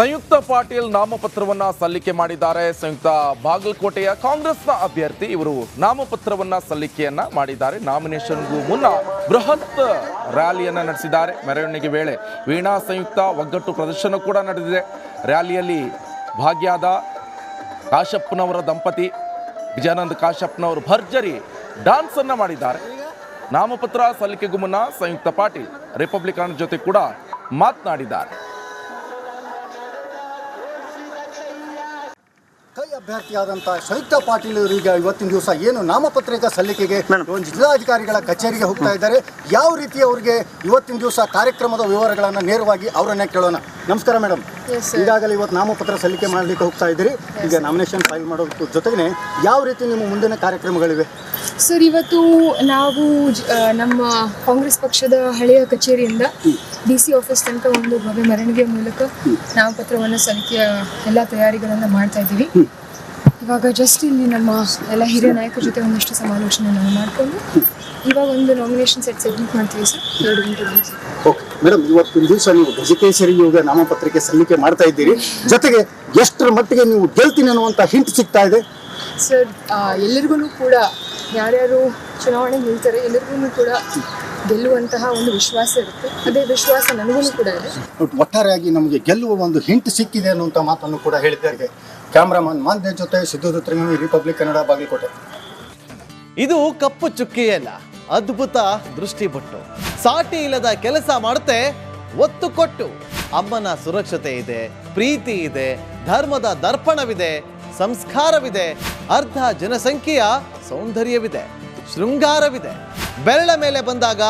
ಸಂಯುಕ್ತ ಪಾಟೀಲ್ ನಾಮಪತ್ರವನ್ನ ಸಲ್ಲಿಕೆ ಮಾಡಿದ್ದಾರೆ. ಸಂಯುಕ್ತ ಬಾಗಲಕೋಟೆಯ ಕಾಂಗ್ರೆಸ್ನ ಅಭ್ಯರ್ಥಿ ಇವರು ನಾಮಪತ್ರವನ್ನ ಸಲ್ಲಿಕೆಯನ್ನ ಮಾಡಿದ್ದಾರೆ. ನಾಮಿನೇಷನ್ಗೂ ಮುನ್ನ ಬೃಹತ್ ರ್ಯಾಲಿಯನ್ನ ನಡೆಸಿದ್ದಾರೆ. ಮೆರವಣಿಗೆ ವೇಳೆ ವೀಣಾ ಸಂಯುಕ್ತ ಒಗ್ಗಟ್ಟು ಪ್ರದರ್ಶನ ಕೂಡ ನಡೆದಿದೆ. ರ್ಯಾಲಿಯಲ್ಲಿ ಭಾಗ್ಯದ ಕಾಶಪ್ಪನವರ ದಂಪತಿ ವಿಜಯಾನಂದ ಕಾಶಪ್ಪನವರು ಭರ್ಜರಿ ಡಾನ್ಸ್ ಅನ್ನ ಮಾಡಿದ್ದಾರೆ. ನಾಮಪತ್ರ ಸಲ್ಲಿಕೆಗೂ ಮುನ್ನ ಸಂಯುಕ್ತ ಪಾಟೀಲ್ ರಿಪಬ್ಲಿಕನ್ ಜೊತೆ ಕೂಡ ಮಾತನಾಡಿದ್ದಾರೆ. ಅಭ್ಯರ್ಥಿಯಾದಂಥ ಸಂಯುಕ್ತ ಪಾಟೀಲ್ ಅವರು ಈಗ ಇವತ್ತಿನ ದಿವಸ ಏನು ನಾಮಪತ್ರಿಕ ಸಲ್ಲಿಕೆಗೆ ಒಂದು ಜಿಲ್ಲಾಧಿಕಾರಿಗಳ ಕಚೇರಿಗೆ ಹೋಗ್ತಾ ಇದ್ದಾರೆ. ಯಾವ ರೀತಿ ಅವರಿಗೆ ಇವತ್ತಿನ ದಿವಸ ಕಾರ್ಯಕ್ರಮದ ವಿವರಗಳನ್ನು ನೇರವಾಗಿ ಅವರನ್ನೇ ಕೇಳೋಣ. ನಮಸ್ಕಾರ ಮೇಡಮ್. ಈಗಾಗಲೇ ಇವತ್ತು ನಾಮಪತ್ರ ಸಲ್ಲಿಕೆ ಮಾಡಲಿಕ್ಕೆ ಹೋಗ್ತಾ ಇದ್ದೀರಿ. ಈಗ ನಾಮಿನೇಷನ್ ಫೈಲ್ ಮಾಡೋದ್ರ ಜೊತೆಗೆ ಯಾವ ರೀತಿ ನಿಮ್ಮ ಮುಂದಿನ ಕಾರ್ಯಕ್ರಮಗಳಿವೆ? ಸರ್ ಇವತ್ತು ನಾವು ಜ- ನಮ್ಮ ಕಾಂಗ್ರೆಸ್ ಪಕ್ಷದ ಹಳೆಯ ಕಚೇರಿಯಿಂದ ಡಿ ಸಿ ಆಫೀಸ್ ತನಕ ಒಂದು ಭವ್ಯ ಮೆರವಣಿಗೆ ಮೂಲಕ ನಾಮಪತ್ರವನ್ನು ಸಲ್ಲಿಕೆಯ ಎಲ್ಲ ತಯಾರಿಗಳನ್ನು ಮಾಡ್ತಾ ಇದ್ದೀವಿ. ಇವಾಗ ಜಸ್ಟ್ ಇಲ್ಲಿ ನಮ್ಮ ಎಲ್ಲ ಹಿರಿಯ ನಾಯಕರ ಜೊತೆ ಒಂದಷ್ಟು ಸಮಾಲೋಚನೆ ನಾವು ಮಾಡಿಕೊಂಡು ಇವಾಗ ಒಂದು ನಾಮಿನೇಷನ್ ಸೆಟ್ ಸಬ್ಮಿಟ್ ಮಾಡ್ತೀವಿ ಸರ್. ಎರಡು ಗಂಟೆಗೆ ಓಕೆ ಮೇಡಮ್ ಇವತ್ತಿನ ದಿವಸ ನೀವು ಗಜಕೇಸರಿ ಯೋಗ ನಾಮಪತ್ರಿಕೆ ಸಲ್ಲಿಕೆ ಮಾಡ್ತಾ ಇದ್ದೀರಿ. ಜೊತೆಗೆ ಎಷ್ಟರ ಮಟ್ಟಿಗೆ ನೀವು ಗೆಲ್ತೀನಿ ಅನ್ನುವಂಥ ಹಿಂಟ್ ಸಿಗ್ತಾ ಇದೆ? ಸರ್ ಎಲ್ಲರಿಗೂ ಕೂಡ ಯಾರ್ಯಾರು ಚುನಾವಣೆ ನಿಲ್ತಾರೆ ಎಲ್ಲರಿಗೂ ಕೂಡ ಗೆಲ್ಲುವಂತಹ ಒಂದು ವಿಶ್ವಾಸ ಇರುತ್ತೆ. ಅದೇ ವಿಶ್ವಾಸ ನನಗೂ ಕೂಡ ಇದೆ. ಒಟ್ಟಾರೆಯಾಗಿ ನಮಗೆ ಗೆಲ್ಲುವ ಒಂದು ಹಿಂಟ್ ಸಿಕ್ಕಿದೆ ಅನ್ನುವಂಥ ಮಾತನ್ನು ಕೂಡ ಹೇಳಿದ್ದಾರೆ. ಕ್ಯಾಮ್ರಾಮನ್ ಮಾನ್ಯ ಜೊತೆ ಸಿದ್ದು ತ್ರಿವೇಣಿ ರಿಪಬ್ಲಿಕ್ ಕನ್ನಡ ಬಾಗಲಕೋಟೆ. ಇದು ಕಪ್ಪು ಚುಕ್ಕಿಯಲ್ಲ ಅದ್ಭುತ ದೃಷ್ಟಿಪಟ್ಟು. ಸಾಟಿ ಇಲ್ಲದ ಕೆಲಸ ಮಾಡುತ್ತೆ ಒತ್ತು ಕೊಟ್ಟು. ಅಮ್ಮನ ಸುರಕ್ಷತೆ ಇದೆ ಪ್ರೀತಿ ಇದೆ ಧರ್ಮದ ದರ್ಪಣವಿದೆ ಸಂಸ್ಕಾರವಿದೆ ಅರ್ಧ ಜನಸಂಖ್ಯೆಯ ಸೌಂದರ್ಯವಿದೆ. ಶೃಂಗಾರವಿದೆ. ಬೆರಳ ಮೇಲೆ ಬಂದಾಗ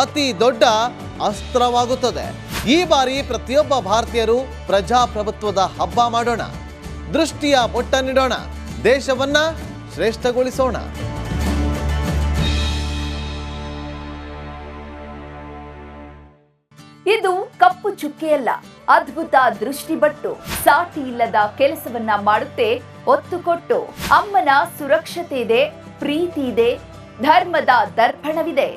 ಅತಿ ದೊಡ್ಡ ಅಸ್ತ್ರವಾಗುತ್ತದೆ. ಈ ಬಾರಿ ಪ್ರತಿಯೊಬ್ಬ ಭಾರತೀಯರು ಪ್ರಜಾಪ್ರಭುತ್ವದ ಹಬ್ಬ ಮಾಡೋಣ. ದೃಷ್ಟಿಯ ಬೊಟ್ಟನಿಡೋಣ ದೇಶವನ್ನ ಶ್ರೇಷ್ಠಗೊಳಿಸೋಣ. ಇದು ಕಪ್ಪು ಚುಕ್ಕೆಯಲ್ಲ, ಅದ್ಭುತ ದೃಷ್ಟಿಬಟ್ಟು ಸಾಟಿ ಇಲ್ಲದ ಕೆಲಸವನ್ನ ಮಾಡುತ್ತೆ, ಒತ್ತು ಕೊಟ್ಟು, ಅಮ್ಮನ ಸುರಕ್ಷತೆ ಇದೆ, ಪ್ರೀತಿ ಇದೆ ಧರ್ಮದ ದರ್ಪಣವಿದೆ.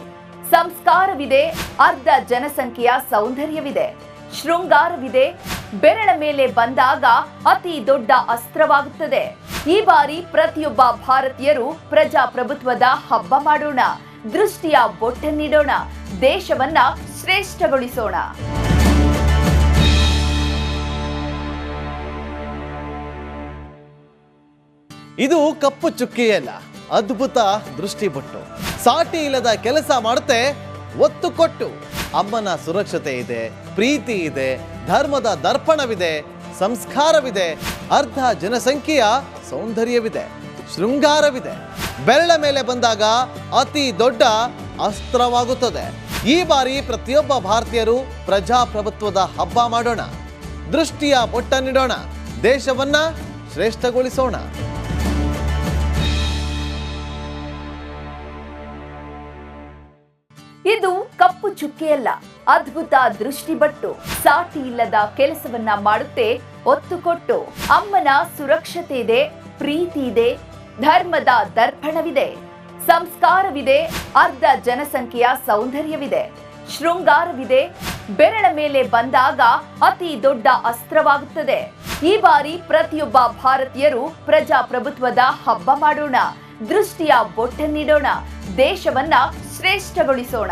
ಸಂಸ್ಕಾರವಿದೆ, ಅರ್ಧ ಜನಸಂಖ್ಯೆಯ ಸೌಂದರ್ಯವಿದೆ. ಶೃಂಗಾರವಿದೆ, ಬೆರಳ ಮೇಲೆ ಬಂದಾಗ ಅತಿ ದೊಡ್ಡ ಅಸ್ತ್ರವಾಗುತ್ತದೆ. ಈ ಬಾರಿ ಪ್ರತಿಯೊಬ್ಬ ಭಾರತೀಯರು ಪ್ರಜಾಪ್ರಭುತ್ವದ ಹಬ್ಬ ಮಾಡೋಣ, ದೃಷ್ಟಿಯ ನೀಡೋಣ, ದೇಶವನ್ನ ಶ್ರೇಷ್ಠಗೊಳಿಸೋಣ. ಇದು ಕಪ್ಪು ಚುಕ್ಕಿಯಲ್ಲ. ಅದ್ಭುತ ದೃಷ್ಟಿಬೊಟ್ಟು ಸಾಟಿ ಇಲ್ಲದ ಕೆಲಸ ಮಾಡುತ್ತೆ, ಒತ್ತು ಕೊಟ್ಟು. ಅಮ್ಮನ ಸುರಕ್ಷತೆ ಇದೆ, ಪ್ರೀತಿ ಇದೆ, ಧರ್ಮದ ದರ್ಪಣವಿದೆ, ಸಂಸ್ಕಾರವಿದೆ, ಅರ್ಧ ಜನಸಂಖ್ಯೆಯ ಸೌಂದರ್ಯವಿದೆ, ಶೃಂಗಾರವಿದೆ. ಬೆರಳ ಮೇಲೆ ಬಂದಾಗ ಅತಿ ದೊಡ್ಡ ಅಸ್ತ್ರವಾಗುತ್ತದೆ. ಈ ಬಾರಿ ಪ್ರತಿಯೊಬ್ಬ ಭಾರತೀಯರು ಪ್ರಜಾಪ್ರಭುತ್ವದ ಹಬ್ಬ ಮಾಡೋಣ. ದೃಷ್ಟಿಯ ಬೊಟ್ಟನಿಡೋಣ ದೇಶವನ್ನ ಶ್ರೇಷ್ಠಗೊಳಿಸೋಣ. ಚುಕ್ಕೆಯಲ್ಲ, ಅದ್ಭುತ ದೃಷ್ಟಿಬಟ್ಟು ಸಾಟಿ ಇಲ್ಲದ ಕೆಲಸವನ್ನ ಮಾಡುತ್ತೆ, ಒತ್ತು ಕೊಟ್ಟು. ಅಮ್ಮನ ಸುರಕ್ಷತೆ ಇದೆ ಪ್ರೀತಿ ಇದೆ ಧರ್ಮದ ದರ್ಪಣವಿದೆ. ಸಂಸ್ಕಾರವಿದೆ, ಅರ್ಧ ಜನಸಂಖ್ಯೆಯ ಸೌಂದರ್ಯವಿದೆ. ಶೃಂಗಾರವಿದೆ, ಬೆರಳ ಮೇಲೆ ಬಂದಾಗ ಅತಿ ದೊಡ್ಡ ಅಸ್ತ್ರವಾಗುತ್ತದೆ. ಈ ಬಾರಿ ಪ್ರತಿಯೊಬ್ಬ ಭಾರತೀಯರು ಪ್ರಜಾಪ್ರಭುತ್ವದ ಹಬ್ಬ ಮಾಡೋಣ, ದೃಷ್ಟಿಯ ಬೊಟ್ಟನ್ನಿಡೋಣ, ದೇಶವನ್ನ ಶ್ರೇಷ್ಠಗೊಳಿಸೋಣ.